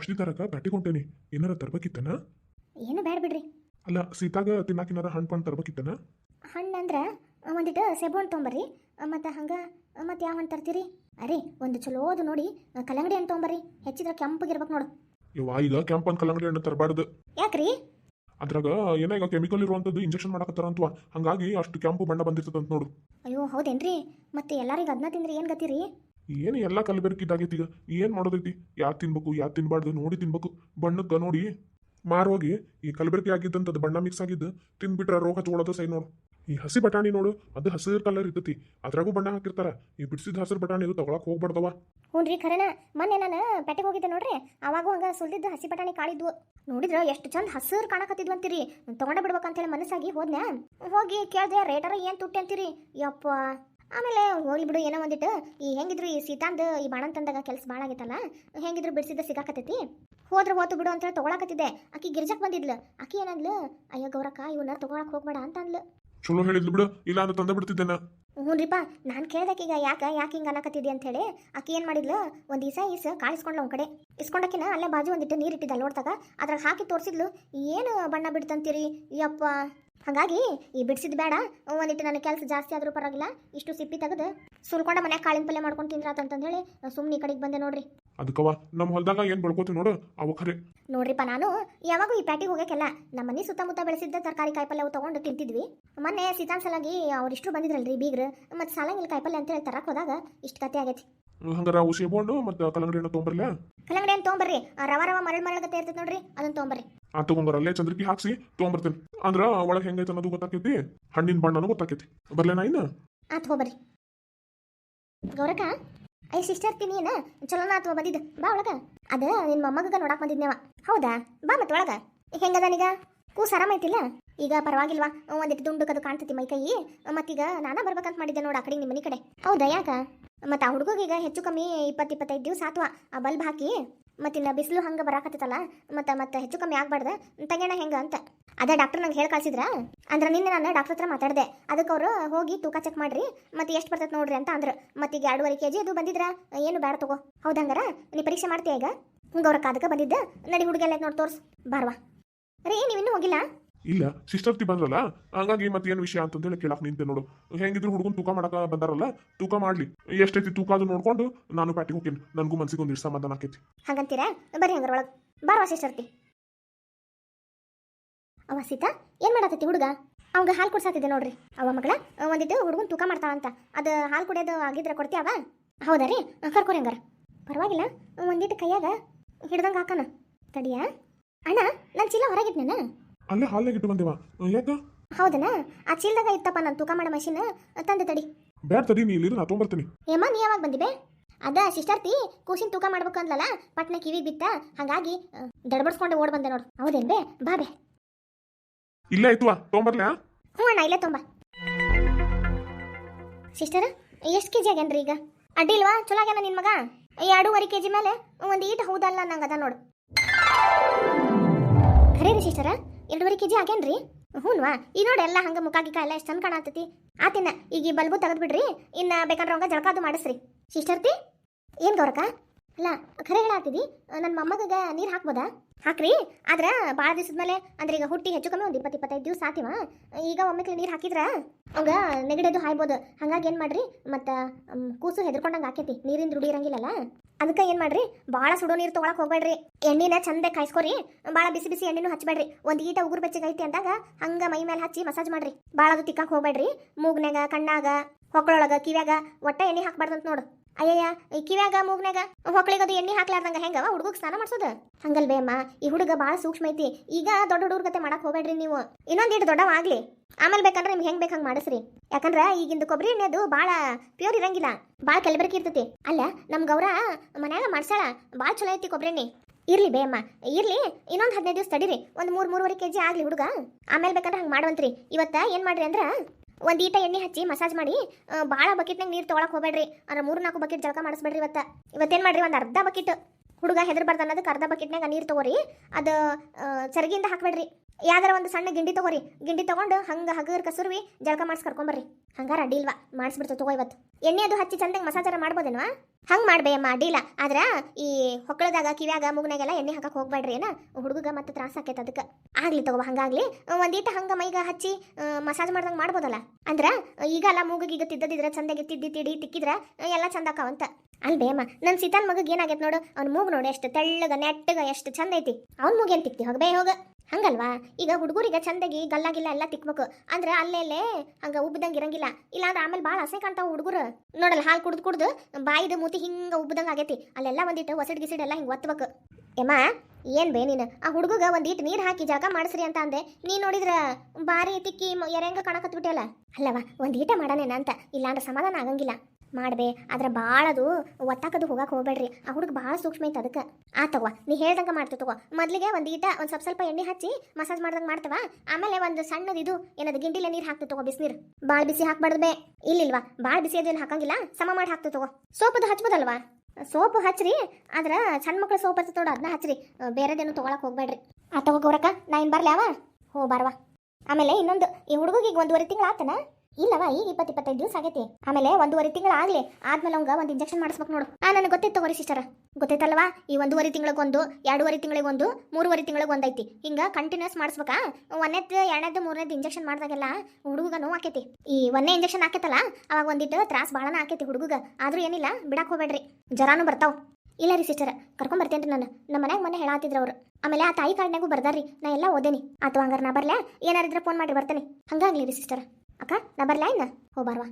ಔಷಧಿ ತರಕ ಪ್ಯಾಟಿಗೆ ಹೊಂಟೇನಿ. ಏನಾರ ತರ್ಬೇಕಿತ್ತನ? ಏನು ಬೇಡ ಬಿಡ್ರಿ. ಅಲ್ಲ ಸೀತಾಗ ತಿನ್ನಾಕಿನಾರ ಹಣ್ಣು ಪಣ್ಣು ತರ್ಬೇಕಿತ್ತನ? ಹಣ್ಣು ಅಂದ್ರೆ ಒಂದಿಟ್ಟು ಸೇಬು ಹಣ್ಣು ತೊಗೊಂಬರ್ರಿ ಮತ್ತು ಹಂಗೆ ಮತ್ತು ಯಾವ ಹಣ್ಣು ತರ್ತೀರಿ? ಅರೆ ಒಂದು ಚಲೋದು ನೋಡಿ ಕಲಂಗಡಿ ಕಲ್ಲಂಗಡಿ ಹಣ್ಣು ತೊಗೊಂಬರ್ರಿ ಹೆಚ್ಚಿದ್ರೆ ಕೆಂಪಗಿರ್ಬೇಕು ನೋಡು. ಇವ ಈಗ ಕೆಂಪನ್ ಕಲ್ಲಂಗಡಿ ಹಣ್ಣು ತರಬಾರ್ದು. ಯಾಕ್ರಿ? ಅದ್ರಾಗ ಏನೋ ಈಗ ಕೆಮಿಕಲ್ ಇರುವಂತದ್ದು ಇಂಜೆಕ್ಷನ್ ಮಾಡಕತ್ತಾರ ಅಂತವ. ಹಂಗಾಗಿ ಅಷ್ಟು ಕೆಂಪು ಬಣ್ಣ ಬಂದಿರ್ತದಂತ ನೋಡು. ಅಯ್ಯೋ ಹೌದೇನ್ರಿ? ಮತ್ತೆ ಎಲ್ಲರಿಗೂ ಅದನ್ನ ತಿಂದ್ರೆ ಏನು ಗತಿರಿ? ಏನು ಎಲ್ಲ ಕಲಬೆರಕಿದ್ದಾಗೈತಿ ಈಗ ಏನು ಮಾಡೋದೈತಿ? ಯಾಕೆ ತಿನ್ಬೇಕು, ಯಾಕೆ ತಿನ್ಬಾರ್ದು? ನೋಡಿ ತಿನ್ಬೇಕು. ಬಣ್ಣಕ್ಕೆ ನೋಡಿ. ಮಾರೋಗಿ ಈ ಕಲಬೆರಕೆ ಆಗಿದ್ದಂಥದ್ದು ಬಣ್ಣ ಮಿಕ್ಸ್ ಆಗಿದ್ದು ತಿಂದ್ಬಿಟ್ರೆ ರೋಗ ಹಚ್ಕೊಳ್ಳೋದು ಸೈ ನೋಡು. ಈ ಹಸಿ ಬಟಾಣಿ ನೋಡು, ಅದು ಹಸಿರು ಕಲರ್ ಇರ್ತೈತಿ. ಅದ್ರಾಗೂ ಬಣ್ಣ ಹಾಕಿರ್ತಾರ. ಈ ಬಿಡಿಸಿದ ಹಸಿರು ಬಟಾಣಿ ಇದು ತಗೊಳಕ್ ಹೋಗ್ಬಾರ್ದವ ಹ್ಞೂ ರೀ ಖರೇನ. ಮೊನ್ನೆ ನಾನು ಪೆಟ್ಟಿಗೆ ಹೋಗಿದ್ದೆ ನೋಡ್ರಿ. ಅವಾಗೂ ಹಂಗ ಸುಲ್ದಿದ್ದು ಹಸಿ ಬಟಾಣಿ ಕಾಳಿದ್ವು. ನೋಡಿದ್ರ ಎಷ್ಟು ಚಂದ ಹಸಿರು ಕಾಣಕತ್ತಿದ್ವು ಅಂತೀರಿ. ತಗೊಂಡ ಬಿಡ್ಬೇಕಂತೇಳಿ ಮನಸ್ಸಾಗಿ ಹೋದ್ನ್ಯಾ? ಹೋಗಿ ಕೇಳ್ದೆ ರೇಟರ ಏನು ತುಟ್ಟಿ ಅಂತೀರಿ? ಯಪ್ಪ. ಆಮೇಲೆ ಹೋಗ್ಲಿ ಬಿಡು ಏನೋ ಒಂದಿಟ್ಟು. ಈ ಹೆಂಗಿದ್ರು ಈ ಸೀತಾಂದ್ ಈ ಬಾಣನ್ ತಂದಾಗ ಕೆಲಸ ಭಾಳ ಆಗೈತಲ್ಲ ಹೆಂಗಿದ್ರು ಬಿಡಿಸಿದ ಸಿಗಾಕತ್ತೈತಿ. ಹೋದ್ರೆ ಹೋತು ಬಿಡು ಅಂತೇಳಿ ತಗೊಳಕತ್ತಿದ್ದೆ. ಆಕಿ ಗಿರ್ಜಕ್ ಬಂದಿದ್ಲು. ಆಕಿ ಏನಂದ್ಲು ಅಯ್ಯೋ ಗೌರಕ್ಕ ಇವನ್ನ ತಗೊಳಕ್ ಹೋಗ್ಬೇಡ ಅಂತ ಅಂದ್ಲು. ಚಲೋ ಹೇಳಿದ್ಲು ಬಿಡು ಇಲ್ಲ ಅಂದ್ರೆ ತಂದ ಬಿಡ್ತಿದ್ದೇನೆ. ಹ್ಞೂನ್ರಿಪ್ಪ ನಾನು ಕೇಳ್ದಕ್ಕೀಗ ಯಾಕೆ ಯಾಕೆ ಹಿಂಗೆ ಅನ್ನಕತ್ತಿದ್ದೆ ಅಂತ ಹೇಳಿ ಆಕಿ ಏನು ಮಾಡಿದ್ಲು ಒಂದು ದಿವಸ ಈಸ ಕಾಯಿಸ್ಕೊಂಡ್ಲ ಒಂದು ಕಡೆ. ಇಸ್ಕೊಂಡಕ್ಕಿನ ಅಲ್ಲೇ ಬಾಜು ಒಂದಿಟ್ಟು ನೀರು ಇಟ್ಟಿದ್ದ ನೋಡ್ದಾಗ ಅದ್ರಾಗ ಹಾಕಿ ತೋರಿಸಿದ್ಲು ಏನು ಬಣ್ಣ ಬಿಡ್ತಂತೀರಿ ಯಪ್ಪ. ಹಾಗಾಗಿ ಈ ಬಿಡ್ಸಿದ್ ಬೇಡ. ಒಂದಿಟ್ಟು ನನ್ನ ಕೆಲಸ ಜಾಸ್ತಿ ಆದರೂ ಪರವಾಗಿಲ್ಲ. ಇಷ್ಟು ಸಿಪ್ಪಿ ತೆಗೆದು ಸುಲ್ಕೊಂಡ ಮನ್ಯಾಗ ಕಾಳಿನ ಪಲ್ಯ ಮಾಡ್ಕೊಂಡು ತಿಂದ್ರಾತಂತಂದೇಳಿ ಸುಮ್ಮನೆ ಈ ಕಡೆಗೆ ಬಂದೆ ನೋಡ್ರಿ. ಅದಕ್ಕವ ನಮ್ಮ ಹೊಲದಾಗ ಏನು ಬೆಳ್ಕೋತೀವಿ ನೋಡು ಅವ ಖರೆ ನೋಡ್ರಿಪ್ಪ ನಾನು ಯಾವಾಗೂ ಈ ಪ್ಯಾಟಿಗೆ ಹೋಗಕ್ಕೆಲ್ಲ ನಮ್ಮ ಮನೆ ಸುತ್ತಮುತ್ತ ಬೆಳೆಸಿದ್ದ ತರಕಾರಿ ಕಾಯಿಪಲ್ಯ ಅವು ತಗೊಂಡು ತಿಂತಿದ್ವಿ. ಮೊನ್ನೆ ಸೀತಾನ್ ಸಲಾಗಿ ಅವ್ರಿಷ್ಟು ಬಂದಿದ್ರಲ್ರಿ ಬೀಗ್ರು ಮತ್ತು ಸಾಲಂಗಿಲ್ಲ ಕಾಯಿಪಲ್ಯ ಅಂತೇಳಿ ತರಕ್ಕೆ ಹೋದಾಗ ಇಷ್ಟು ಕತೆ ಆಗೈತಿ. ಹಂಗಾರ ಉಸಿ ಬೋಂಡು ಮತ್ತೆ ಕಲ್ಲಂಗಡಿ ಹಣ್ಣು ತೊಗೊಂಬರ್ಲ? ಕಲ್ಲಂಗಡಿ ಹಣ್ಣು ತೊಗೊಂಬರ್ರಿ ರವ ರವ ಮರಳು ಮರಳು ಗತೆ ಇರ್ತೈತೆ ನೋಡ್ರಿ ಅದನ್ನ ತೊಗೊಂಬರ್ರಿ. ಆ ತಗೊಂಬರ ಅಲ್ಲೇ ಚಂದ್ರಕಿ ಹಾಕ್ಸಿ ತೊಗೊಂಬರ್ತೀನಿ. ಅಂದ್ರ ಒಳಗೆ ಹೆಂಗೈತೆ ಅನ್ನೋದು ಗೊತ್ತಾಕೈತಿ? ಹಣ್ಣಿನ ಬಣ್ಣನೂ ಗೊತ್ತಾಕೈತಿ. ಬರ್ಲೇನಾ ಇನ್ನ? ಆ ತಗೋಬರ್ರಿ. ಗೌರಕ ಐ ಸಿಸ್ಟರ್ ತಿನಿ ಏನ ಚಲೋನ ಅಥವಾ ಬಂದಿದ್ದು. ಬಾ ಒಳಗ. ಅದ ನಿನ್ನ ಮೊಮ್ಮಗ ನೋಡಕ್ ಬಂದಿದ್ನೇವ. ಹೌದಾ? ಬಾ ಮತ್ತೆ ಒಳಗ. ಹೆಂಗದಾನೀಗ ಕೂಸ್ ಆರಾಮೈತಿಲ್ಲ ಈಗ ಪರವಾಗಿಲ್ವಾ? ಒಂದಿಟ್ಟು ದುಂಡುಕದು ಕಾಣ್ತೈತಿ ಮೈ ಕೈ. ಮತ್ತೀಗ ನಾನಾ ಬರ್ಬೇಕಂತ ಮಾಡಿದ್ದೆ ನೋಡ ಆ ಕಡೆ ನಿಮ್ಮ ಮನೆ ಕಡೆ. ಹೌದಾ ಯಾಕ? ಮತ್ತೆ ಆ ಹುಡುಗೀಗ ಹೆಚ್ಚು ಕಮ್ಮಿ ಇಪ್ಪತ್ತು ಇಪ್ಪತ್ತೈದು ದಿವಸ ಆತ್ವ ಆ ಬಲ್ಬ್ ಹಾಕಿ. ಮತ್ತಿನ್ನ ಬಿಸಿಲು ಹಂಗೆ ಬರಾಕತ್ತಲ್ಲ ಮತ್ತೆ ಮತ್ತೆ ಹೆಚ್ಚು ಕಮ್ಮಿ ಆಗ್ಬಾರ್ದು. ತಂಗೇಣ ಹೆಂಗೆ ಅಂತ. ಅದೇ ಡಾಕ್ಟರ್ ನಂಗೆ ಹೇಳಿ ಕಳ್ಸಿದ್ರ? ಅಂದ್ರೆ ನಿನ್ನೆ ನಾನು ಡಾಕ್ಟರ್ ಹತ್ರ ಮಾತಾಡಿದೆ. ಅದಕ್ಕೆ ಅವರು ಹೋಗಿ ತೂಕ ಚೆಕ್ ಮಾಡ್ರಿ, ಮತ್ತೆ ಎಷ್ಟು ಬರ್ತೈತೆ ನೋಡ್ರಿ ಅಂತ ಅಂದ್ರೆ. ಮತ್ತೆ ಈಗ ಎರಡೂವರೆ ಕೆ ಜಿ ಅದು ಬಂದಿದ್ರ. ಏನು ಬೇಡ ತಗೋ. ಹೌದಂಗಾರ? ನೀ ಪರೀಕ್ಷೆ ಮಾಡ್ತೀಯ ಈಗ? ಗೌರಕ್ಕ ಅದಕ್ಕೆ ಬಂದಿದ್ದೆ. ನಡಿ ಹುಡುಗೆಲ್ಲ ನೋಡಿ ತೋರ್ಸು. ಬಾರ್ವಾ. ರೀ ನೀವಿನ್ನೂ ಹೋಗಿಲ್ಲ? ಇಲ್ಲ. ಸಿಸ್ಟರ್ ತಿ ಬಂದ್ರಲ್ಲ ಹಂಗಾಗಿ ಮತ್ತೆ ಏನು ವಿಷಯ ಅಂತಂದೇಳಿ ಕೇಳಕ್ ನಿಂತೆ ನೋಡು. ಹೆಂಗಿದ್ರು ಹುಡುಗನ್ ತೂಕ ಮಾಡಕ ಬಂದಾರಲ್ಲ ತೂಕ ಮಾಡ್ಲಿ. ಎಷ್ಟೈತಿ ತೂಕ ಅದು ನೋಡ್ಕೊಂಡು ನಾನು ಪ್ಯಾಟಿಗೆ ಹೋಗ್ತೀನಿ. ನನಗೂ ಮನ್ಸಿಗೆ ಒಂದಿಷ್ಟು ಸಮಾಧಾನ ಆಕೈತಿ. ಹಂಗಂತೀರಾ? ಬರ್ರಿ ಹಂಗಾರ ಒಳಗೆ ಬಾರ್ವಾ ಸಿಸ್ಟರ್ತಿ ಅವ ಸೀತಾ ಏನು ಮಾಡತ್ತೈತಿ ಹುಡುಗ? ಅವಂಗ ಹಾಲು ಕುಡ್ಸಾತಿದ್ದೆ ನೋಡ್ರಿ. ಅವ ಮಗಳ ಒಂದಿಟ್ಟು ಹುಡುಗನ್ ತೂಕ ಮಾಡ್ತಾಳಂತ. ಅದು ಹಾಲು ಕುಡಿಯೋದು ಆಗಿದ್ರೆ ಕೊಡ್ತೀಯವ ಹೌದಾ ರೀ? ಕರ್ಕೊರಿ ಹಂಗಾರ. ಪರವಾಗಿಲ್ಲ ಒಂದಿಟ್ಟು ಕೈಯಾಗ ಹಿಡ್ದಂಗೆ ಹಾಕನ. ತಡಿಯಾ? ಅಣ್ಣ ನನ್ನ ಚೀಲ ಹೊರಗಿದ್ನೇನ ಅಲ್ಲೇ ಹಾಲ್ನಾಗ ಇಟ್ಟು ಬಂದೇವ ಯಾಕ? ಹೌದನ? ಆ ಚೀಲದಾಗ ಇತ್ತಪ್ಪ ನಾನು ತೂಕ ಮಾಡೋ ಮಷಿನ್. ತಂದೆ ತಡಿ. ಬ್ಯಾಡ ತಡಿ ನೀ ಇಲ್ಲಿ ನಾ ತೊಗೊಂಬರ್ತೀನಿ. ಏಮ್ಮ ನೀ ಯಾವಾಗ ಬಂದಿಬೆ? ಅದ ಸಿಸ್ಟರ್ತಿ ಕೂಸಿನ ತೂಕ ಮಾಡ್ಬೇಕು ಅಂದ್ಲಲ್ಲ ಪಟ್ನ ಕಿವಿ ಬಿತ್ತ ಹಂಗಾಗಿ ದಡ್ಬಡ್ಸ್ಕೊಂಡು ಓಡ್ ಬಂದೆ ನೋಡು. ಹೌದೇನ್ ಬೇ? ಬಾ ಬೇ. ಇಲ್ಲೇ ಆಯ್ತುವ ಹ್ಞೂ ಅಣ್ಣ ಇಲ್ಲೇ ತೊಂಬ ಸಿಸ್ಟರ್ ಎಷ್ಟು ಕೆ ಜಿ ಆಗ್ಯಾನ್ರಿ ಈಗ? ಅಡ್ಡಿ ಇಲ್ವಾ? ಚಲೋ ಆಗ್ಯಾನ ನಿನ್ ಮಗ? ಎರಡೂವರೆ ಕೆ ಜಿ ಮೇಲೆ ಒಂದು ಈಟ್ ಹೌದಲ್ಲ ನಂಗೆ ಅದ ನೋಡು. ಖರೀ ರೀ ಸಿಸ್ಟರ ಎರಡೂವರೆ ಕೆ ಜಿ ಆಗೇನ್ರಿ? ಹ್ಞೂನ್ವಾ ಈಗ ನೋಡಿ ಎಲ್ಲ ಹಂಗೆ ಮುಖ ಗಿಕ ಎಲ್ಲ ಎಷ್ಟು ಚಂದ ಕಾಣತೈತಿ. ಆತಿನ ಈಗ ಈ ಬಲ್ಬು ತೆಗೆದು ಬಿಡ್ರಿ ಇನ್ನು ಬೇಕಾದ್ರೆ ಅವಂಗ ಜಳಕಾದು ಮಾಡಿಸ್ರಿ. ಸಿಸ್ಟರ್ತಿ ಏನು ಗೌರಕ ಅಲ್ಲ, ಖರೆ ಹೇಳಾತಿದಿ ನನ್ನ ಮೊಮ್ಮಗ ನೀರು ಹಾಕ್ಬೋದಾ? ಹಾಕ್ರಿ, ಆದ್ರೆ ಭಾಳ ದಿವಸದ ಮೇಲೆ, ಅಂದ್ರೆ ಈಗ ಹುಟ್ಟಿ ಹೆಚ್ಚು ಕಮ್ಮಿ ಒಂದು ಇಪ್ಪತ್ತು ಇಪ್ಪತ್ತೈದು ದಿವಸ ಆತಿವ? ಈಗ ಒಮ್ಮೆ ನೀರು ಹಾಕಿದ್ರ, ಅವಾಗ ನೆಗಡಿದು ಹಾಯ್ಬೋದು. ಹಂಗಾಗಿ ಏನು ಮಾಡ್ರಿ, ಮತ್ತು ಕೂಸು ಹೆದರ್ಕೊಂಡಂಗೆ ಆಕೈತಿ ನೀರಿಂದ ರೂಢಿ ಇರಂಗಿಲ್ಲಲ್ಲ? ಅದಕ್ಕೆ ಏನು ಮಾಡ್ರಿ? ಭಾಳ ಸುಡೋ ನೀರು ತೊಗೊಳಕ್ ಹೋಗ್ಬೇಡ್ರಿ. ಎಣ್ಣೆನ ಚಂದ ಕಾಯಿಸ್ಕೊರಿ. ಭಾಳ ಬಿಸಿ ಬಿಸಿ ಎಣ್ಣೆನೂ ಹಚ್ಚಬೇಡ್ರಿ ಒಂದು ಈಟ ಉಗುರು ಬೆಚ್ಚಗೈತಿ ಅಂದಾಗ ಹಂಗೆ ಮೈ ಮೇಲೆ ಹಚ್ಚಿ ಮಸಾಜ್ ಮಾಡ್ರಿ. ಭಾಳ ಅದು ತಿಕ್ಕಕ್ಕೆ ಹೋಗ್ಬೇಡ್ರಿ. ಮೂಗ್ನಾಗ ಕಣ್ಣಾಗ. ಹೊಕ್ಕಳೊಳಗ ಕಿವ್ಯಾಗ ಒಟ್ಟ ಎಣ್ಣೆ ಹಾಕ್ಬಾರ್ದಂತ ನೋಡು. ಅಯ್ಯಯ್ಯ, ಈ ಕಿವ್ಯಾಗ ಮೂಗ್ನಾಗ ಹೊಕ್ಕಳಿಗದು ಎಣ್ಣೆ ಹಾಕ್ಲಾರ್ದಂಗ ಹೆಂಗವ ಹುಡುಗಕ್ಕೆ ಸ್ನಾನ ಮಾಡ್ಸೋದು? ಹಂಗಲ್ವೇ ಅಮ್ಮ, ಈ ಹುಡುಗ ಭಾಳ ಸೂಕ್ಷ್ಮ ಐತಿ. ಈಗ ದೊಡ್ಡ ಹುಡುಗರ ಕತೆ ಮಾಡಕ್ ಹೋಗ್ಬೇಡ್ರಿ ನೀವು. ಇನ್ನೊಂದಿಟ್ಟು ದೊಡ್ಡವ ಆಗ್ಲಿ. ಆಮೇಲೆ ಬೇಕಂದ್ರೆ ನಿಮ್ಗೆ ಹೆಂಗ್ ಬೇಕಂಗ್ ಮಾಡಿಸ್ರಿ. ಯಾಕಂದ್ರೆ ಈಗಿಂದು ಕೊಬ್ಬರಿ ಎಣ್ಣೆದು ಭಾಳ ಪ್ಯೂರ್ ಇರಂಗಿಲ್ಲ. ಭಾಳ ಕಲಬೆರಕೆ ಇರ್ತೈತಿ. ಅಲ್ಲ, ನಮ್ ಗೌರ ಮನ್ಯಾಗ ಮಾಡ್ಸಾಳ ಭಾಳ ಚಲೋ ಐತಿ ಕೊಬ್ಬರಿ ಎಣ್ಣೆ. ಇರ್ಲಿ ಬೇ ಅಮ್ಮ, ಇರ್ಲಿ. ಇನ್ನೊಂದು ಹದಿನೈದು ದಿವಸ ತಡೀರಿ. ಒಂದು ಮೂರು, ಮೂರುವರೆ ಕೆ ಜಿ ಆಗ್ಲಿ ಹುಡುಗ. ಆಮೇಲೆ ಬೇಕಂದ್ರೆ ಹಂಗೆ ಮಾಡುವಂತ್ರಿ. ಇವತ್ತ ಏನು ಮಾಡ್ರಿ ಅಂದ್ರೆ ಒಂದು ಈಟ ಎಣ್ಣೆ ಹಚ್ಚಿ ಮಸಾಜ್ ಮಾಡಿ ಭಾಳ ಬಕೆಟ್ನಾಗ ನೀರು ತೊಗೊಳಕ್ ಹೋಗ್ಬೇಡ್ರಿ. ಅಂದ್ರೆ ಮೂರು ನಾಲ್ಕು ಬಕೆಟ್ ಜಳಕ ಮಾಡಿಸ್ಬೇಡ್ರಿ ಇವತ್ತ. ಇವತ್ತೇನು ಮಾಡ್ರಿ? ಒಂದು ಅರ್ಧ ಬಕೆಟ್. ಹುಡುಗ ಹೆದರ್ಬಾರ್ದು ಅನ್ನೋದಕ್ಕೆ ಅರ್ಧ ಬಕೆಟ್ನಾಗ ನೀರು ತಗೋರಿ. ಅದು ಚರಗಿಂದ ಹಾಕ್ಬೇಡ್ರಿ. ಯಾವ್ದಾರ ಒಂದು ಸಣ್ಣ ಗಿಂಡಿ ತಗೋರಿ. ಗಿಂಡಿ ತಗೊಂಡು ಹಂಗ ಹಗರ್ ಕಸುರ್ವಿ ಜಳಕ ಮಾಡ್ಸಿ ಕರ್ಕೊಂಬರ್ರಿ. ಹಂಗಾರ ಅಡ್ಡಿಲ್ವಾ ಮಾಡಿಸ್ಬಿಡ್ತು ತಗೋ ಇವತ್ತು. ಎಣ್ಣೆ ಅದು ಹಚ್ಚಿ ಚಂದಂಗೆ ಮಸಾಜರ ಮಾಡ್ಬೋದೇನವಾ ಹಂಗೆ ಮಾಡ್ಬೇಯಮ್ಮ ಅಮ್ಮ ಆದ್ರೆ ಈ ಹೊಕ್ಕಳದಾಗ, ಕಿವ್ಯಾಗ, ಮುಗ್ನಾಗೆಲ್ಲ ಎಣ್ಣೆ ಹಾಕಕ್ಕೆ ಹೋಗ್ಬೇಡ್ರಿ ಏನ? ಹುಡುಗಗ ಮತ್ತೆ ತ್ರಾಸ ಆಕೈತೆ ಅದಕ್ಕೆ ಆಗ್ಲಿ ತಗೋ, ಹಂಗಾಗ್ಲಿ. ಒಂದೀಟ ಹಂಗ ಮೈಗ ಹಚ್ಚಿ ಮಸಾಜ್ ಮಾಡ್ದಂಗೆ ಮಾಡ್ಬೋದಲ್ಲ? ಅಂದ್ರ ಈಗಲ್ಲ ಮೂಗಿಗೆ ತಿದ್ದದಿದ್ರೆ ಚಂದಾಗಿ ತಿದ್ದಿ ತಿಡಿ ತಿಕ್ಕಿದ್ರ ಎಲ್ಲ ಚಂದ ಆಕಾವಂತ ಅಲ್ಬೇ ಅಮ್ಮ ನನ್ನ ಸೀತಾನ್ ಮಗಗೆ ಏನಾಗೈತೆ ನೋಡು, ಅವ್ನ ಮೂಗು ನೋಡಿ ಎಷ್ಟು ತೆಳ್ಳಗ, ನೆಟ್ಟಗ ಎಷ್ಟು ಚಂದ ಐತಿ. ಅವ್ನ ಮೂಗೇನು ತಿಕ್ತಿ? ಹೋಗ್ಬೇ ಹೋಗ. ಹಂಗಲ್ವಾ? ಈಗ ಹುಡುಗರಿಗೆ ಚಂದಾಗಿ, ಗಲ್ಲಾಗಿಲ್ಲ ಎಲ್ಲ ತಿಕ್ಬೇಕು. ಅಂದ್ರೆ ಅಲ್ಲೆಲ್ಲೇ ಹಂಗ ಉಬ್ಬದಂಗ ಇರಂಗಿಲ್ಲ. ಇಲ್ಲ ಅಂದ್ರೆ ಆಮೇಲೆ ಭಾಳ ಅಸೆ ಕಾಣ್ತಾವ ಹುಡುಗರು. ನೋಡಲ್ಲ, ಹಾಲು ಕುಡ್ದು ಕುಡ್ದು ಬಾಯಿದ ಮೂತಿ ಹಿಂಗ ಉಬ್ಬದಂಗ ಆಗೈತಿ. ಅಲ್ಲೆಲ್ಲ ಒಂದಿಟ್ಟು ಹೊಸಡ್ ಗಿಸಿಡ್ ಎಲ್ಲ ಹಿಂಗ ಒತ್ತಬೇಕು ಎಮ್ಮ, ಏನ್ ಬೇ ನೀನು? ಆ ಹುಡುಗಗ ಒಂದಿಟ್ಟು ನೀರು ಹಾಕಿ ಜಾಗ ಮಾಡಿಸ್ರಿ ಅಂತ ಅಂದೆ. ನೀ ನೋಡಿದ್ರ ಬಾರಿ ತಿಕ್ಕಿ ಎರೆಂಗ ಕಾಣಕತ್ಬಿಟ್ಟಲ್ಲ ಅಲ್ಲವ ಒಂದ್ ಈಟ ಮಾಡನೇನ ಅಂತ ಇಲ್ಲಾಂದ್ರೆ ಸಮಾಧಾನ ಆಗಂಗಿಲ್ಲ. ಮಾಡ್ಬೇ, ಆದ್ರೆ ಭಾಳದು ಒತ್ತಾಕದು ಹೋಗಕ್ಕೆ ಹೋಗ್ಬೇಡ್ರಿ. ಆ ಹುಡುಗ ಭಾಳ ಸೂಕ್ಷ್ಮ ಐತೆ ಅದಕ್ಕೆ. ಆ ತಗೋ, ನೀ ಹೇಳ್ದಂಗೆ ಮಾಡ್ತೀವಿ ತಗೋ. ಮೊದಲಿಗೆ ಒಂದು ಈಟ, ಒಂದು ಸ್ವಲ್ಪ ಸ್ವಲ್ಪ ಎಣ್ಣೆ ಹಚ್ಚಿ ಮಸಾಜ್ ಮಾಡ್ದಂಗೆ ಮಾಡ್ತವ? ಆಮೇಲೆ ಒಂದು ಸಣ್ಣದು ಇದು, ಏನದು, ಗಿಂಡಿಲೆ ನೀರು ಹಾಕ್ತೀವಿ ತಗೋ, ಬಿಸಿನೀರು. ಭಾಳ ಬಿಸಿ ಹಾಕ್ಬಾರ್ದು ಬೇ. ಇಲ್ಲಿಲ್ವಾ? ಭಾಳ ಬಿಸಿ ಅದೇನು ಹಾಕಂಗಿಲ್ಲ, ಸಮ ಮಾಡಿ ಹಾಕ್ತೀವಿ ತಗೋ. ಸೋಪದು ಹಚ್ಬೋದಲ್ವಾ? ಸೋಪ್ ಹಚ್ಚ್ರಿ ಆದ್ರೆ ಸಣ್ಣ ಮಕ್ಳು ಸೋಪ್ ಹಚ್ಚಿ ನೋಡು ಅದನ್ನ ಹಚ್ಚ್ರಿ ಬೇರೆದೇನು ತೊಗೊಳಕ್ಕೆ ಹೋಗ್ಬೇಡ್ರಿ. ಆ ತಗೋ ಗೌರಕ್ಕ, ನಾ ಏನು ಬರ್ಲಿ ಅವ? ಹೋ ಬಾರವಾ ಆಮೇಲೆ ಇನ್ನೊಂದು, ಈ ಹುಡುಗಿಗೆ ಒಂದೂವರೆ ತಿಂಗಳು ಆತನ? ಇಲ್ಲವ, ಈಗ ಇಪ್ಪತ್ತು ಇಪ್ಪತ್ತೈದು ದಿವಸ ಆಗೈತಿ. ಆಮೇಲೆ ಒಂದೂವರೆ ತಿಂಗಳು ಆಗ್ಲಿ. ಆದ್ಮೇಲೆ ಅವಂಗ ಒಂದು ಇಂಜೆಕ್ಷನ್ ಮಾಡಿಸ್ಬೇಕು ನೋಡು. ಆ, ನನಗೆ ಗೊತ್ತಿತ್ತು ತಗೋರಿ ಸಿಸ್ಟರ್ ಗೊತ್ತೈತಲ್ವಾ? ಈ ಒಂದೂವರೆ ತಿಂಗಳಿಗೊಂದು ಎರಡೂವರೆ ತಿಂಗಳಿಗೊಂದು ಮೂರುವರೆ ತಿಂಗಳಿಗೆ ಒಂದೈತಿ ಹಿಂಗ ಕಂಟಿನ್ಯೂಸ್ ಮಾಡಿಸ್ಬೇಕಾ? ಒಂದೇದ್ದು ಎರಡನೇದ್ದು ಮೂರನೇದು ಇಂಜೆಕ್ಷನ್ ಮಾಡಿದಾಗೆಲ್ಲ ಹುಡುಗ ನೋವು ಆಕೈತಿ. ಈ ಒಂದೇ ಇಂಜೆಕ್ಷನ್ ಆಕೈತಲ್ಲ, ಅವಾಗ ಒಂದಿಟ್ಟು ತ್ರಾಸ ಭಾಳನ ಆಕೈತಿ ಹುಡುಗ ಆದ್ರೂ ಏನಿಲ್ಲ, ಬಿಡಾಕ್ ಹೋಗ್ಬೇಡ್ರಿ. ಜರಾನು ಬರ್ತಾವೆ. ಇಲ್ಲ ರೀ ಸಿಸ್ಟರ್ ಕರ್ಕೊಂಡ್ ಬರ್ತೇನ್ರಿ ನಾನು. ನಮ್ಮ ಮನೆಗೆ ಮೊನ್ನೆ ಹೇಳಾತಿದ್ರು ಅವರು. ಆಮೇಲೆ ಆ ತಾಯಿ ಕಾರ್ಡ್ನಾಗೂ ಬರ್ದಾರ್ರಿ. ನಾ ಎಲ್ಲ ಓದೇನಿ. ಅಥವಾ ಹಂಗಾರ ನಾ ಬರ್ಲ್ಯಾ? ಏನಾರಿದ್ರೆ ಫೋನ್ ಮಾಡಿ ಬರ್ತೇನೆ. ಹಂಗಾಗ್ಲಿ ರೀ ಸಿಸ್ಟರ್ ಅಕ್ಕ, ನಾ ಬರ್ಲಾ ಇನ್ನ? ಹೋ ಬಾರ್ವಾ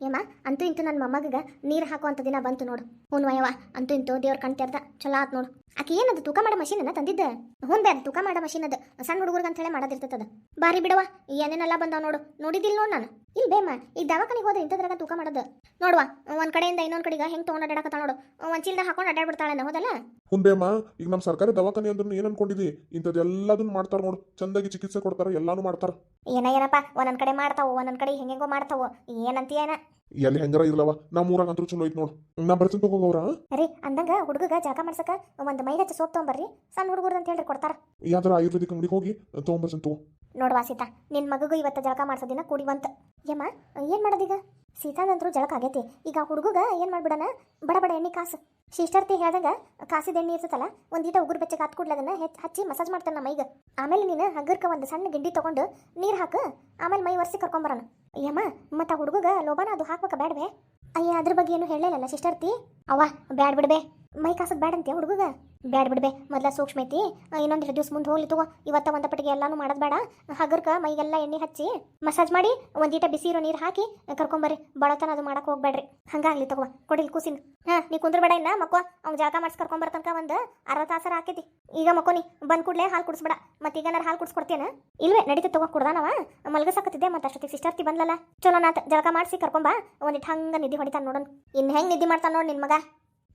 ಏಮ್ಮ ಅಂತೂ ಇಂತೂ ನನ್ನ ಮೊಮ್ಮಗ ನೀರು ಹಾಕುವಂಥ ದಿನ ಬಂತು ನೋಡು. ಹ್ಞೂ ವಯವ ಅಂತೂ ಇಂತೂ ದೇವ್ರ ಕಣ್ ತೆರ್ದ ಚಲೋ ಆತ್ ನೋಡು. ಆಕೆ ಏನದು ತೂಕ ಮಾಡೋ ಮಷೀನ್ ಅನ್ನ ತಂದಿದ್ದ? ಹ್ಞೂ ಬೇರೆ ತೂಕ ಮಾಡೋ ಮಷೀನ್ ಅದು. ಸಣ್ಣ ಹುಡುಗರ್ಗೆ ಅಂತ ಹೇಳಿ ಮಾಡೋದಿರ್ತದ ಬಾರಿ ಬಿಡವ ಏನೇನೆಲ್ಲ ಬಂದಾವ ನೋಡು. ನೋಡಿದಿಲ್ಲ ನೋಡು ನಾನು. ಇಲ್ಲ ಬೇಮ್ಮ ಈಗ ದವಾಖಾನಿಗೆ ಹೋದ್ರೆ ಇಂಥದ್ರಾಗ ತೂಕ ಮಾಡೋದು? ನೋಡುವ, ಒಂದ್ ಕಡೆಯಿಂದ ಇನ್ನೊಂದ್ ಕಡೆಗೆ ಹೆಂಗ್ ತೊಗೊಂಡು ನೋಡು. ಒಂದ್ ಚೀಲದಾಗ ಹಾಕೊಂಡು ಅಡ್ಡಾಡ್ಬಿಡ್ತಾಳೆ ಹೌದಲ್ಲ? ಹುಂಬೇಮ್ಮ ಈಗ ನಮ್ಮ ಸರ್ಕಾರಿ ದವಾಖಾನೆ ಅಂದ್ರೆ ಏನ್ ಅನ್ಕೊಂಡಿದಿ? ಇಂಥದ್ದೆಲ್ಲದನ್ನ ಮಾಡ್ತಾರ ನೋಡು. ಚಂದಾಗಿ ಚಿಕಿತ್ಸೆ ಕೊಡ್ತಾರ ಎಲ್ಲಾನು ಮಾಡ್ತಾರ. ಏನ ಏನಪ್ಪ? ಒಂದೊಂದ್ ಕಡೆ ಮಾಡ್ತಾವ ಒಂದೊಂದ್ ಕಡೆ ಹೆಂಗೆಂಗೋ ಮಾಡ್ತಾವ. ಏನಂತೀಯನ ಎಲ್ಲಿ ಹೆಂಗರ ಇರ್ಲವ ನಮ್ಮ ಊರಾಗ ಅಂತೂ ಚಲೋ ಐತ್ ನೋಡು. ನಾ ಬರ್ತೀನಿ ತಗೋಗವ್ರ ರೀ ಅಂದಂಗ ಹುಡುಗಗ ಜಾಗ ಮಾಡ್ಸಕ ಒಂದ್ ಮೈ ಹಚ್ಚ ಸೋಪ್ ತಗೊಂಬರ್ರಿ. ಸಣ್ಣ ಹುಡುಗರು ಅಂತ ಹೇಳಿ ಕೊಡ್ತಾರ. ಯಾವ್ದಾರ ಆಯುರ್ವೇದಿಕ್ ಅಂಗಡಿಗೆ ಹೋಗಿ ತೊಗೊಂಬರ್ತೀನಿ ತಗೋ. ನೋಡುವ ಸೀತಾ ನಿನ್ನ ಮಗಗೂ ಇವತ್ತು ಜಳಕ ಮಾಡ್ಸೋದಿನ ಕುಡಿವಂತ. ಯಮ್ಮ, ಏನು ಮಾಡೋದೀಗ? ಸೀತಾದಂತ್ರು ಜಳಕ ಆಗೈತಿ. ಈಗ ಹುಡುಗಗ ಏನು ಮಾಡ್ಬಿಡಣ? ಬಡ ಬಡ ಎಣ್ಣೆ ಕಾಸು. ಶಿಷ್ಟರ್ತಿ ಹೇಳ್ದಂಗ ಕಾಸಿದ ಎಣ್ಣೆ ಇರ್ತದಲ್ಲ ಒಂದೀಟ ಉಗುರು ಬೆಚ್ಚಗೆ ಹತ್ ಕೂಡ್ಲೆ ಹೆಚ್ಚ್ ಮಸಾಜ್ ಮಾಡ್ತಾನ ಮೈಗ. ಆಮೇಲೆ ನೀನು ಹಗ್ಗರ್ಕ ಒಂದು ಸಣ್ಣ ಗಿಂಡಿ ತಗೊಂಡು ನೀರು ಹಾಕು, ಆಮೇಲೆ ಮೈ ಒರೆಸಿ ಕರ್ಕೊಂಬರೋಣ ಯಮ್ಮ, ಮತ್ತ ಹುಡುಗಗ ಲೋಬಾನ ಅದು ಹಾಕ್ಬೇಕ ಬೇಡವೆ ಅಯ್ಯ, ಅದ್ರ ಬಗ್ಗೆ ಏನು ಹೇಳಲಿಲ್ಲ ಸಿಸ್ಟರ್ತಿ ಅವ ಬ್ಯಾಡ್ ಬಿಡ್ಬೆ. ಮೈ ಕಾಸದ್ ಬ್ಯಾಡ ಅಂತೀಯ ಹುಡುಗಗ? ಬ್ಯಾಡ್ ಬಿಡ್ಬೆ ಮೊದ್ಲ ಸೂಕ್ಷ್ಮ ಐತಿ. ಇನ್ನೊಂದು ದಿವಸ ಮುಂದೆ ಹೋಗ್ಲಿ ತಗೋ. ಇವತ್ತ ಒಂದ ಪಟ್ಟಿಗೆ ಎಲ್ಲಾನು ಮಾಡೋದು ಬೇಡ ಹಗರ್ಕ ಮೈಗೆಲ್ಲ ಎಣ್ಣೆ ಹಚ್ಚಿ ಮಸಾಜ್ ಮಾಡಿ ಒಂದೀಟ ಬಿಸಿ ಇರೋ ನೀರು ಹಾಕಿ ಕರ್ಕೊಂಬರ್ರಿ ಬಡತನ ಅದು ಮಾಡಕ್ ಹೋಗ್ಬೇಡ್ರಿ. ಹಂಗಾಗ್ಲಿ ತಗೋ, ಕೊಡಿಲ್ ಕೂಸಿನ. ಹಾ, ನೀ ಕುಂದ್ರಬೇಡ ಇನ್ನ, ಮಕ್ಕೋ. ಅವ್ನ ಜಾಗ ಮಾಡಿಸ್ ಕರ್ಕೊಂಬರ್ತನಕ ಒಂದು ಅರ್ಧ ತಾಸರ ಹಾಕೈತಿ ಈಗ ಮಕ್ಕೋನಿ ಬಂದ್ ಕೂಡಲೇ ಹಾಲು ಕುಡಿಸ್ಬೇಡ. ಮತ್ತೆ ಈಗ ನಾನು ಹಾಲು ಕುಡಿಸ್ಕೊಡ್ತೇನ? ಇಲ್ವೇ ನಡೀತದೆ ತಗೋ, ಕುಡ್ದಾನವ. ಮಲ್ಗಸಾಕತ್ತಿದ್ದೆ ಮತ್ತೆ ಅಷ್ಟೊತ್ತಿಗೆ ಸಿಸ್ಟರ್ತಿ ಬಂದ್ಲಲ್ಲ ಚಲೋ ನಾತ್, ಜಳಕ ಮಾಡಿಸಿ ಕರ್ಕೊಂಬ ಒಂದಿಟ್ಟು ಹಂಗ ನಿದ್ದೆ ಹೊಡಿತಾನ ನೋಡೋಣ ಇನ್ನು ಹೆಂಗೆ ನಿದ್ದೆ ಮಾಡ್ತಾನ ನೋಡಿ ನಿನ್ ಮಗ.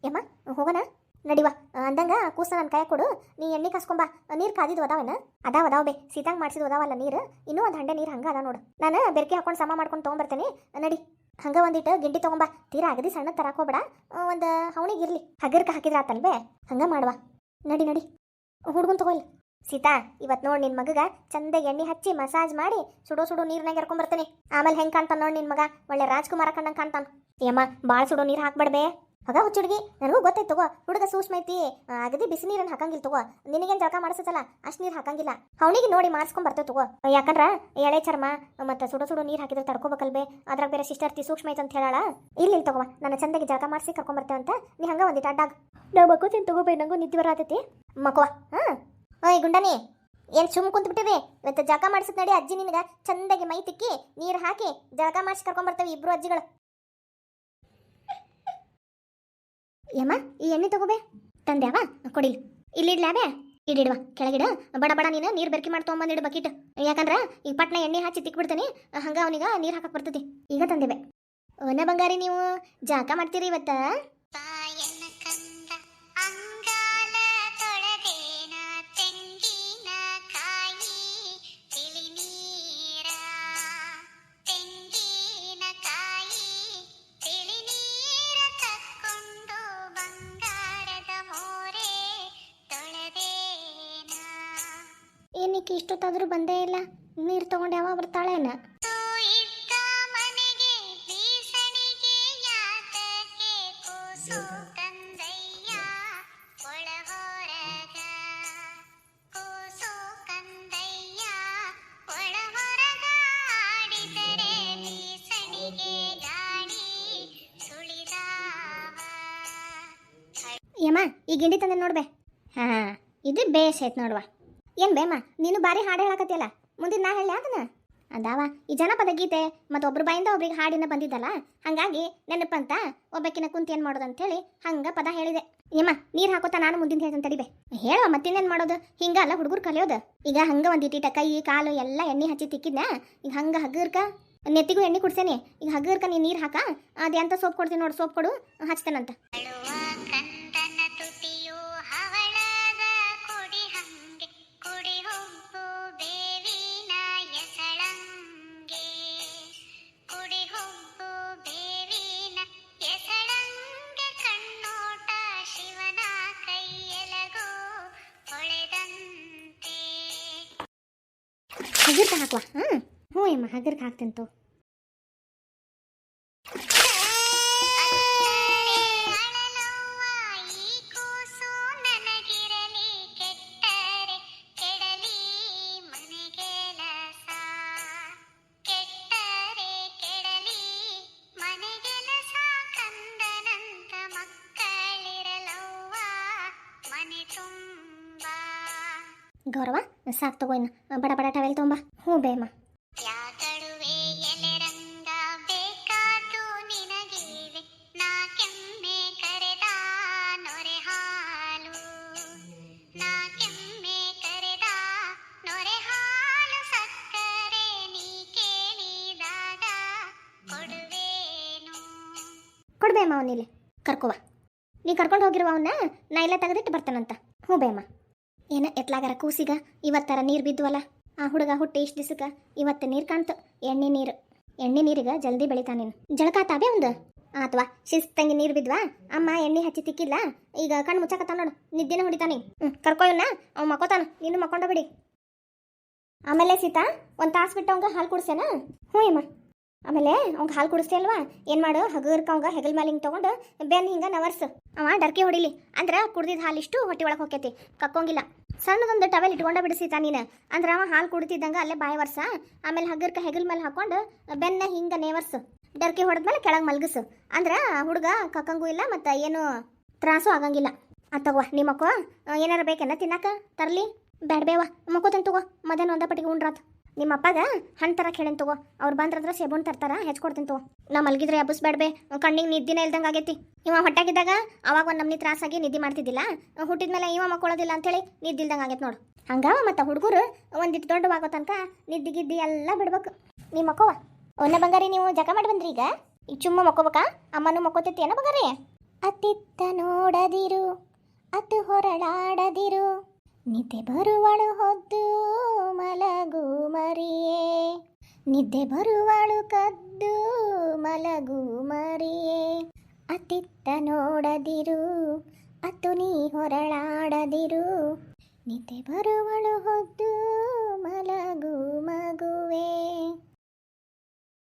ಯಮ್ಮ, ಹೋಗೋಣ? ನಡಿವ ಅಂದಂಗ ಕೂಸ ನನ್ನ ಕೈ ಕೊಡು. ನೀ ಎಣ್ಣೆ ಕಾಸ್ಕೊಂಬ ನೀರು ಕಾದಿದ್ದು ಅದಾವೇನ ಅದಾವ ಅದಾವ ಬೇ. ಸೀತಾಂಗ್ ಮಾಡಿಸಿದ ಅದಾವಲ್ಲ ನೀರು. ಇನ್ನೂ ಒಂದು ಹಂಡೆ ನೀರು ಹಂಗ ಅದ ನೋಡು. ನಾನು ಬೆರ್ಕೆ ಹಾಕೊಂಡು ಸಮ ಮಾಡ್ಕೊಂಡು ತೊಗೊಂಬರ್ತೇನೆ. ನಡಿ. ಹಂಗ ಒಂದಿಟ್ಟು ಗಿಂಡಿ ತಗೊಂಬ ತೀರಾ ಅಗದಿ ಸಣ್ಣ ತರಾಕೋಬೇಡ ಒಂದು ಅವನಿಗೆ ಇರ್ಲಿ. ಹಗರ್ಕ ಹಾಕಿದ್ರ ಆತಲ್ವೇ ಹಂಗೆ ಮಾಡುವ. ನಡಿ ನಡಿ. ಹುಡುಗನ್ ತಗೋಲ್ ಸೀತಾ ಇವತ್ತು ನೋಡಿ ನಿನ್ ಮಗಗ ಚಂದ ಎಣ್ಣೆ ಹಚ್ಚಿ ಮಸಾಜ್ ಮಾಡಿ ಸುಡೋ ಸುಡೋ ನೀರ್ನಾಗ ಎರ್ಕೊಂಬರ್ತೀನಿ ಆಮೇಲೆ ಹೆಂಗೆ ಕಾಣ್ತಾನ ನೋಡಿ ನಿನ್ ಮಗ? ಒಳ್ಳೆ ರಾಜ್ಕುಮಾರ ಕಂಡಂಗ್ ಕಾಣ್ತಾನ. ಯಮ್ಮ ಭಾಳ ಸುಡೋ ನೀರು ಹಾಕ್ಬೇಡ್ಬೇ ಹಗ ಹುಚ್ಚುಡ್ಗಿ, ನನಗೂ ಗೊತ್ತೈತೆ ತಗೋ. ಹುಡುಗ ಸೂಕ್ಷ್ಮ ಐತಿ ಅಗದಿ ಬಿಸಿ ನೀರನ್ನು ಹಾಕಂಗಿಲ್ಲ ತಗೋ. ನಿನಗೇನು ಜಳಕ ಮಾಡಿಸತ್ತಲ್ಲ? ಅಷ್ಟು ನೀರು ಹಾಕಂಗಿಲ್ಲ. ಅವನಿಗೆ ನೋಡಿ ಮಾಡಿಸ್ಕೊಂಡ್ ಬರ್ತೇವೆ ತಗೋ. ಯಾಕಂದ್ರ ಎಳೆ ಚರ್ಮ ಮತ್ತೆ ಸುಡು ಸುಡು ನೀರು ಹಾಕಿದ್ರೆ ತಡ್ಕೋಬೇಕಲ್ಬೇ? ಅದ್ರಾಗ ಬೇರೆ ಸಿಸ್ಟರ್ತಿ ಸೂಕ್ಷ್ಮ ಐತೆ ಅಂತ ಹೇಳಾಳ? ಇಲ್ಲಿ ತಗೋ, ನನ್ನ ಚಂದಾಗಿ ಜಳಕ ಮಾಡಿಸಿ ಕರ್ಕೊಂಬರ್ತೇವೆ ಅಂತ ನೀ ಹಂಗ ಒಂದಿಟ್ಟು ಅಡ್ಡಾಗ. ನಾವು ತಿನ್ ತಗೋಬೇ ನಂಗೂ ನಿದ್ದೆ ಬರತೈತಿ. ಮಕ್ಕವ ಹಾಂ? ಓಯ್, ಗುಂಡನಿ, ಏನ್ ಸುಮ್ ಕುಂತ್ ಬಿಟ್ಟಿದೆ? ಇವತ್ತು ಜಳಕ ಮಾಡಿಸತ್ ನಡಿ ಅಜ್ಜಿ ನಿನಗೆ ಚಂದಾಗಿ ಮೈ ತಿಕ್ಕಿ ನೀರು ಹಾಕಿ ಜಳಕ ಮಾಡಿಸಿ ಕರ್ಕೊಂಡ್ ಬರ್ತೇವೆ ಇಬ್ರು ಅಜ್ಜಿಗಳು. ಯಮ್ಮ ಈ ಎಣ್ಣೆ ತಗೋಬೇ? ತಂದ್ಯಾವ ಕೊಡಿಲ್ ಇಲ್ಲಿಡ್ಲಾಬೆ ಇಡಿಡುವ ಕೆಳಗಿಡ. ಬಡ ಬಡ ನೀನು, ನೀರು ಬೆರ್ಕಿ ಮಾಡಿ ತೊಗೊಂಬಂದಿಡು ಬಕೀಟ್. ಯಾಕಂದ್ರೆ ಈಗ ಪಟ್ನ ಎಣ್ಣೆ ಹಚ್ಚಿ ತಿಕ್ಬಿಡ್ತೀನಿ. ಹಂಗ ಅವನಿಗ ನೀರು ಹಾಕಕ್ಕೆ ಬರ್ತೈತಿ. ಈಗ ತಂದೆವೆ ಓನ ಬಂಗಾರಿ ನೀವು? ಜಾಕ ಮಾಡ್ತೀರಿ ಇವತ್ತ? ಈಕಿ ಇಷ್ಟೊತ್ತಾದ್ರೂ ಬಂದೇ ಇಲ್ಲ? ನೀರು ತಗೊಂಡು ಯಾವಾಗ ಬರ್ತಾಳೇನ? ಯಮ್ಮ ಈ ಗಿಂಡಿ ತಂದೆ ನೋಡ್ಬೆ. ಹಾ ಇದು ಬೇಸ್ ಐತ್ ನೋಡುವ. ಏನ್ ಬೇಮ್ಮ ನೀನು ಬಾರಿ ಹಾಡು ಹೇಳಕತ್ತಿಯಲ್ಲ? ಮುಂದಿನ ನಾ ಹೇಳಿ ಅದನ್ನ? ಅದಾವ, ಈ ಜನಪದ ಗೀತೆ ಮತ್ತು ಒಬ್ರ ಬಾಯಿಂದ ಒಬ್ರಿಗೆ ಹಾಡಿನ ಬಂದಿದ್ದಲ್ಲ, ಹಂಗಾಗಿ ನೆನಪಂತ ಒಬ್ಬಕ್ಕಿನ ಕುಂತ ಏನ್ ಮಾಡೋದು ಅಂತೇಳಿ ಹಂಗ ಪದ ಹೇಳಿದೆ. ಯಮ್ಮ ನೀರ್ ಹಾಕೋತ ನಾನು ಮುಂದಿನ ಹೇಳ್ತಂತ ತಡಿಬೆ ಹೇಳುವ, ಮತ್ತಿನ್ನೇನ್ ಮಾಡೋದು? ಹಿಂಗ ಅಲ್ಲ ಹುಡುಗರು ಕಲಿಯೋದು. ಈಗ ಹಂಗ ಒಂದ್ ಇಟ್ಟಿಟ ಕೈ, ಕಾಲು ಎಲ್ಲ ಎಣ್ಣೆ ಹಚ್ಚಿ ತಿಕ್ಕಿದ್ನ, ಈಗ ಹಂಗ ಹಗ್ಗರ್ಕ ನೆತ್ತಿಗೂ ಎಣ್ಣೆ ಕುಡ್ಸೇನಿ, ಈಗ ಹಗ್ಗರ್ಕ ನೀ ನೀರ್ ಹಾಕ ಅದೇಂತ ಸೋಪ್ ಕೊಡ್ತೀನಿ ನೋಡು, ಸೋಪ್ ಕೊಡು, ಹಚ್ತೇನಂತ. ಹಗರ್ಕ ಹಾಕುವ ಹ್ಞೂ ಹ್ಞೂ ಅಮ್ಮ ಹಗರ್ಕ ಹಾಕ್ತಂತು ಗೌರವ ಸಾಕು ತಗೋ ಇನ್ನು. ಬಡ ಬಡ ಟವೆಲ್ ತೊಂಬ ಹ್ಞೂ ಬೇಮ್ಮ ಬೇಕಾ ಎಲೆರಂಗ ಬೇಕಾದ್ದು ನಿನಗೇವೆ ನಾ ಕೆಮ್ಮೆ ಕರೆದ ನೊರೆ ಹಾಲು. ನಾ ಕೆಮ್ಮೆ ಕರೆದ ನೊರೆ ಹಾಲು. ಸಕ್ಕರೆ ನೀ ಕೇಳಿದಾಗ ಕೊಡುವೇನು. ಕೊಡ್ಬೇಮ್ಮ ಅವನಿಲ್ಲಿ. ಕರ್ಕೋವ ನೀ ಕರ್ಕೊಂಡು ಹೋಗಿರುವ ಅವನ್ನ ನಾ ಇಲ್ಲ ತೆಗೆದಿಟ್ಟು ಬರ್ತಾನಂತ. ಹ್ಞೂ ಬೇಮ್ಮ ಏನ ಎತ್ಲಾಗಾರ ಕೂಸಿಗ? ಇವತ್ತರ ನೀರು ಬಿದ್ವಲ್ಲ? ಆ ಹುಡುಗ ಹುಟ್ಟಿ ಇಷ್ಟು ದಿಸಕ ಇವತ್ತು ನೀರು ಕಾಣ್ತು. ಎಣ್ಣೆ ನೀರು. ಎಣ್ಣೆ ನೀರಿಗೆ ಜಲ್ದಿ ಬೆಳಿತಾನೇನು ಜಳಕ ಆತಾವೆ ಒಂದು ಅಥವಾ ಶಿಸ್ತಂಗಿ ನೀರು ಬಿದ್ವಾ? ಅಮ್ಮ ಎಣ್ಣೆ ಹಚ್ಚಿ ತಿಕ್ಕಿಲ್ಲ? ಈಗ ಕಣ್ಣು ಮುಚ್ಚಾಕತ್ತಾನ ನೋಡು. ನಿದ್ದೆನ ಹೊಡಿತಾನೆ ಹ್ಞೂ ಕರ್ಕೊಯ್ನ ಅವ್ ಮಕ್ಕೋತಾನ. ನೀನು ಮಕ್ಕೊಂಡ ಆಮೇಲೆ ಸೀತಾ, ಒಂದು ತಾಸು ಬಿಟ್ಟು ಅವಂಗ ಹಾಲು ಕುಡ್ಸೇನಾ ಹ್ಞೂ ಅಮ್ಮ ಆಮೇಲೆ ಅವ್ಗೆ ಹಾಲು ಕುಡಿಸ್ತಿ ಅಲ್ವಾ? ಏನು ಮಾಡು? ಹಗರ್ಕ ಅವಂಗ ಹೆಗಲ್ ಮೇಲೆ ಹಿಂಗೆ ತೊಗೊಂಡು ಬೆನ್ ಹಿಂಗೆ ನವರ್ಸು. ಅವ ಡರ್ಕೆ ಹೊಡಿಲಿ. ಅಂದ್ರೆ ಕುಡ್ದಿದ್ದ ಹಾಲು ಇಷ್ಟು ಹೊಟ್ಟೆ ಒಳಗೆ ಹೋಕೈತಿ ಕಕ್ಕೊಂಗಿಲ್ಲ. ಸಣ್ಣದೊಂದು ಟವೆಲ್ ಇಟ್ಕೊಂಡ ಬಿಡಿಸಿತ ನೀನು. ಅಂದ್ರೆ ಅವ ಹಾಲು ಕುಡಿತಿದ್ದಂಗೆ ಅಲ್ಲೇ ಬಾಯಿ ವರ್ಸ ಆಮೇಲೆ ಹಗರ್ಕ ಹೆಗಲ್ ಮೇಲೆ ಹಾಕೊಂಡು ಬೆನ್ನ ಹಿಂಗೆ ನೇವರ್ಸು. ಡರ್ಕೆ ಹೊಡೆದ್ಮೇಲೆ ಕೆಳಗೆ ಮಲಗಿಸು. ಅಂದ್ರೆ ಹುಡುಗ ಕಕ್ಕಂಗೂ ಇಲ್ಲ ಮತ್ತು ಏನು ತ್ರಾಸು ಆಗಂಗಿಲ್ಲ. ತಗೋ ನಿಮ್ಮ ಏನಾರ ಬೇಕೇನ ತಿನ್ನಕ? ತರ್ಲಿ. ಮಕ್ಕೋ ಮಕ್ಕೋತೇನೆ ತಗೋ. ಮಧ್ಯಾಹ್ನ ಒಂದ ಪಟ್ಟಿಗೆ ಉಂಡ್ರಾತ್. ನಿಮ್ಮ ಅಪ್ಪಗ ಹಣ್ಣು ತರಕ್ಕೆ ಹೇಳೇನ್ ತಗೋ. ಅವ್ರು ಬಂದ್ರಂದ್ರೆ ಸೇಬುಣ್ ತರ್ತಾರ ಹೆಚ್ಕೊಡ್ತೀನಿ ತಗೋ. ನಾ ಮಲಗಿದ್ರೆ ಹಬ್ಬಸ್ ಬೇಡಬೇ ಕಣ್ಣಿಗೆ ನಿದ್ದಿನ ಇಲ್ದಂಗೆ ಆಗೈತಿ. ಇವ ಹೊಟ್ಟಾಗಿದ್ದಾಗ ಅವಾಗ ಒಂದು ನಮ್ನಿ ತ್ರಾಸಾಗಿ ನಿದ್ದೆ ಮಾಡ್ತಿದ್ದಿಲ್ಲ. ಹುಟ್ಟಿದ್ಮೇಲೆ ಇವ ಮಕ್ಕೊಳ್ಳೋದಿಲ್ಲ ಅಂತೇಳಿ ನಿದ್ದೆ ಇಲ್ದಂಗೆ ಆಗೈತೆ ನೋಡು. ಹಂಗಾವ ಮತ್ತು ಹುಡುಗರು ಒಂದಿಟ್ಟು ದೊಡ್ಡವಾಗೋ ತನಕ ನಿದ್ದೆ ಗಿದ್ದಿ ಎಲ್ಲ ಬಿಡ್ಬೇಕು. ನಿಮ್ಮ ಮಕ್ಕವ? ಒನ್ನ ಬಂಗಾರಿ, ನೀವು ಜಗ ಮಾಡಿ ಬಂದ್ರಿ ಈಗ? ಈಗ ಚುಮ್ಮ ಮಕ್ಕೋಬೇಕಾ? ಅಮ್ಮನೂ ಮಕ್ಕೋತೈತಿ ಏನೋ ಬಂಗಾರಿ? ಅತ್ತಿತ್ತ ನೋಡದಿರು, ಅತ್ತು ಹೊರಳಾಡದಿರು. ನಿದ್ದೆ ಬರುವಳು ಹೊದ್ದು ಮಲಗು ಮರಿಯೇ. ನಿದ್ದೆ ಬರುವಳು ಕದ್ದು ಮಲಗು ಮರಿಯೇ. ಅತ್ತಿತ್ತ ನೋಡದಿರು, ಅತ್ತು ನೀ ಹೊರಳಾಡದಿರು. ನಿದ್ದೆ ಬರುವಳು ಹೊದ್ದು ಮಲಗು ಮಗುವೇ.